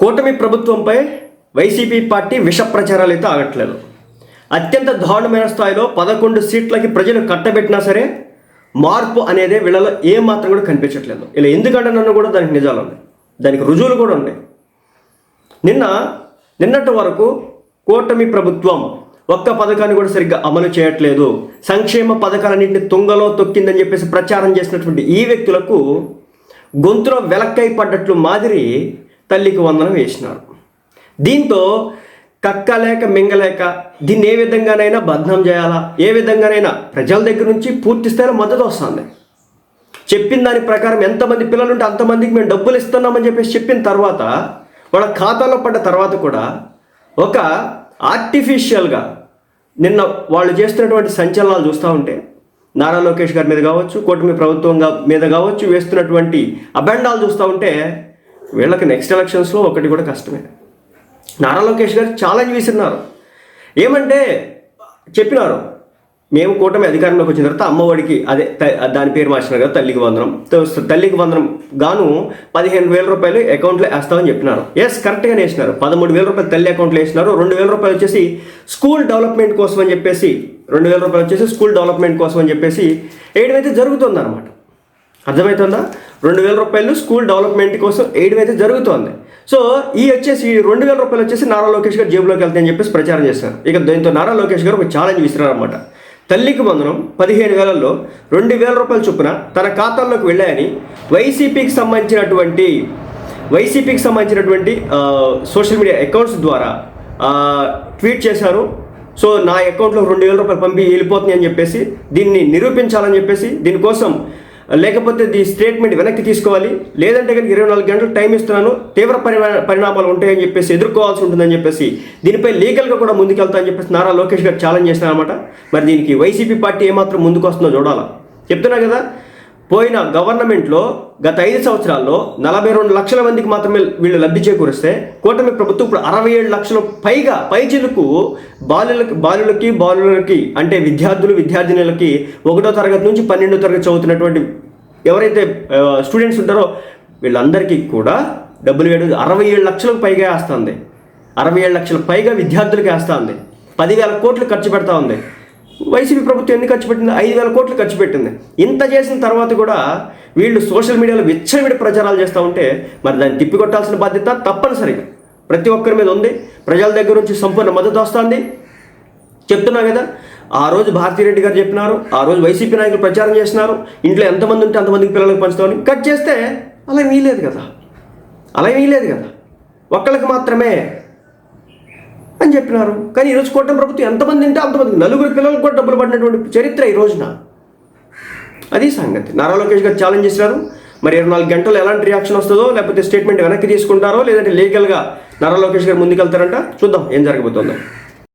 కూటమి ప్రభుత్వంపై YCP party విష ప్రచారాలు అయితే ఆగట్లేదు. అత్యంత దారుణమైన స్థాయిలో పదకొండు సీట్లకి ప్రజలు కట్టబెట్టినా సరే మార్పు అనేది వీళ్ళలో ఏ మాత్రం కూడా కనిపించట్లేదు. ఇలా ఎందుకంటే నన్ను కూడా దానికి నిజాలు ఉన్నాయి. దానికి రుజువులు కూడా ఉన్నాయి. నిన్న నిన్నటి వరకు కూటమి ప్రభుత్వం ఒక్క పథకాన్ని కూడా సరిగ్గా అమలు చేయట్లేదు. సంక్షేమ పథకాలన్నింటిని తుంగలో తొక్కిందని చెప్పేసి ప్రచారం చేసినటువంటి ఈ వ్యక్తులకు గొంతులో వెలక్కై పడ్డట్లు మాదిరి తల్లికి వందనం వేసినారు. దీంతో కక్కలేక మింగలేక దీన్ని ఏ విధంగానైనా బద్నాం చేయాలా? ఏ విధంగానైనా ప్రజల దగ్గర నుంచి పూర్తి స్థాయిలో మద్దతు వస్తుంది. చెప్పిన దాని ప్రకారం ఎంతమంది పిల్లలు ఉంటే అంతమందికి మేము డబ్బులు ఇస్తున్నామని చెప్పేసి చెప్పిన తర్వాత వాళ్ళ ఖాతాలో పడ్డ తర్వాత కూడా ఒక ఆర్టిఫిషియల్గా నిన్న వాళ్ళు చేస్తున్నటువంటి సంచలనాలు చూస్తూ ఉంటే నారా లోకేష్ గారి మీద కావచ్చు కూటమి ప్రభుత్వం మీద కావచ్చు వేస్తున్నటువంటి అబెండాలు చూస్తూ ఉంటే వీళ్ళకి నెక్స్ట్ ఎలక్షన్స్లో ఒకటి కూడా కష్టమే. నారా లోకేష్ గారు ఛాలెంజ్ విసిరినారు. ఏమంటే చెప్పినారు. మేము కూటమి అధికారంలోకి వచ్చిన తర్వాత అమ్మఒడికి అదే దాని పేరు మార్చినారు కదా తల్లికి వందనం. తల్లికి వందనం గాను పదిహేను వేల రూపాయలు అకౌంట్లో వేస్తామని చెప్పినారు. ఎస్ కరెక్ట్గానే వేసినారు. పదమూడు వేల రూపాయలు తల్లి అకౌంట్లో వేసినారు. రెండు వేల రూపాయలు వచ్చేసి స్కూల్ డెవలప్మెంట్ కోసం అని చెప్పేసి రెండు వేల రూపాయలు వచ్చేసి స్కూల్ డెవలప్మెంట్ కోసం అని చెప్పేసి వేయడం అయితే జరుగుతుంది అనమాట అర్థమవుతుందా రెండు వేల రూపాయలు స్కూల్ డెవలప్మెంట్ కోసం వేయడం అయితే జరుగుతోంది. సో ఈ వచ్చేసి రెండు వేల రూపాయలు వచ్చేసి నారా లోకేష్ గారు జేబులోకి వెళ్తాయని చెప్పేసి ప్రచారం చేస్తారు ఇక దీంతో నారా లోకేష్ గారు ఒక ఛాలెంజ్ విసిరారనమాట తల్లికి వందనం పదిహేను వేలల్లో రెండు వేల రూపాయల చొప్పున తన ఖాతాల్లోకి వెళ్ళాయని వైసీపీకి సంబంధించినటువంటి వైసీపీకి సంబంధించినటువంటి సోషల్ మీడియా అకౌంట్స్ ద్వారా ట్వీట్ చేశారు. సో నా అకౌంట్లో రెండు వేల రూపాయలు పంపి వెళ్ళిపోతుంది అని చెప్పేసి దీన్ని నిరూపించాలని చెప్పేసి దీనికోసం లేకపోతే ది స్టేట్మెంట్ వెనక్కి తీసుకోవాలి. లేదంటే కనుక ఇరవై నాలుగు గంటలు టైం ఇస్తున్నాను తీవ్ర పరిణా పరిణామాలు ఉంటాయని చెప్పేసి ఎదుర్కోవాల్సి ఉంటుందని చెప్పేసి దీనిపై లీగల్గా కూడా ముందుకెళ్తా అని చెప్పేసి నారా లోకేష్ గారు ఛాలెంజ్ చేస్తారనమాట మరి దీనికి వైసీపీ పార్టీ ఏమాత్రం ముందుకు వస్తుందో చూడాలా. చెప్తున్నా కదా పోయిన గవర్నమెంట్లో గత ఐదు సంవత్సరాల్లో నలభై రెండు లక్షల మందికి మాత్రమే వీళ్ళు లబ్ధి చేకూరిస్తే కూటమి ప్రభుత్వం ఇప్పుడు అరవై ఏడు లక్షల పైగా పైచిలకు బాలులకి బాలులకి బాలులకి అంటే విద్యార్థులు విద్యార్థినులకి ఒకటో తరగతి నుంచి పన్నెండో తరగతి చదువుతున్నటువంటి ఎవరైతే స్టూడెంట్స్ ఉంటారో వీళ్ళందరికీ కూడా డబ్బులు వేయడం అరవై ఏడు లక్షలకు పైగా వేస్తుంది. అరవై ఏడు లక్షల పైగా విద్యార్థులకి వేస్తుంది. పదివేల కోట్లు ఖర్చు పెడతా ఉంది. వైసీపీ ప్రభుత్వం ఎన్ని ఖర్చు పెట్టింది? ఐదు వేల కోట్లు ఖర్చు పెట్టింది. ఇంత చేసిన తర్వాత కూడా వీళ్ళు సోషల్ మీడియాలో విచ్చలవిడి ప్రచారాలు చేస్తూ ఉంటే మరి దాన్ని తిప్పికొట్టాల్సిన బాధ్యత తప్పనిసరిగా ప్రతి ఒక్కరి మీద ఉంది. ప్రజల దగ్గర నుంచి సంపూర్ణ మద్దతు వస్తుంది. చెప్తున్నా కదా ఆ రోజు భారతీరెడ్డి గారు చెప్పినారు ఆ రోజు వైసీపీ నాయకులు ప్రచారం చేసినారు. ఇంట్లో ఎంతమంది ఉంటే అంతమందికి పిల్లలకు పంచుతామని. కట్ చేస్తే అలా వీలేదు కదా. అలా వీలేదు కదా. ఒక్కళ్ళకి మాత్రమే అని చెప్పినారు. కానీ ఈరోజు కూటమి ప్రభుత్వం ఎంతమంది ఉంటే అంతమంది. నలుగురు పిల్లలకు కూడా డబ్బులు పడినటువంటి చరిత్ర ఈ రోజున. అది సంగతి. నారా లోకేష్ గారు ఛాలెంజ్ చేసినారు. మరి ఇరవై నాలుగు గంటలు ఎలాంటి రియాక్షన్ వస్తుందో లేకపోతే స్టేట్మెంట్ వెనక్కి తీసుకుంటారో లేదంటే లీగల్గా నారా లోకేష్ గారు ముందుకెళ్తారంట? చూద్దాం ఏం జరగబోతుందో.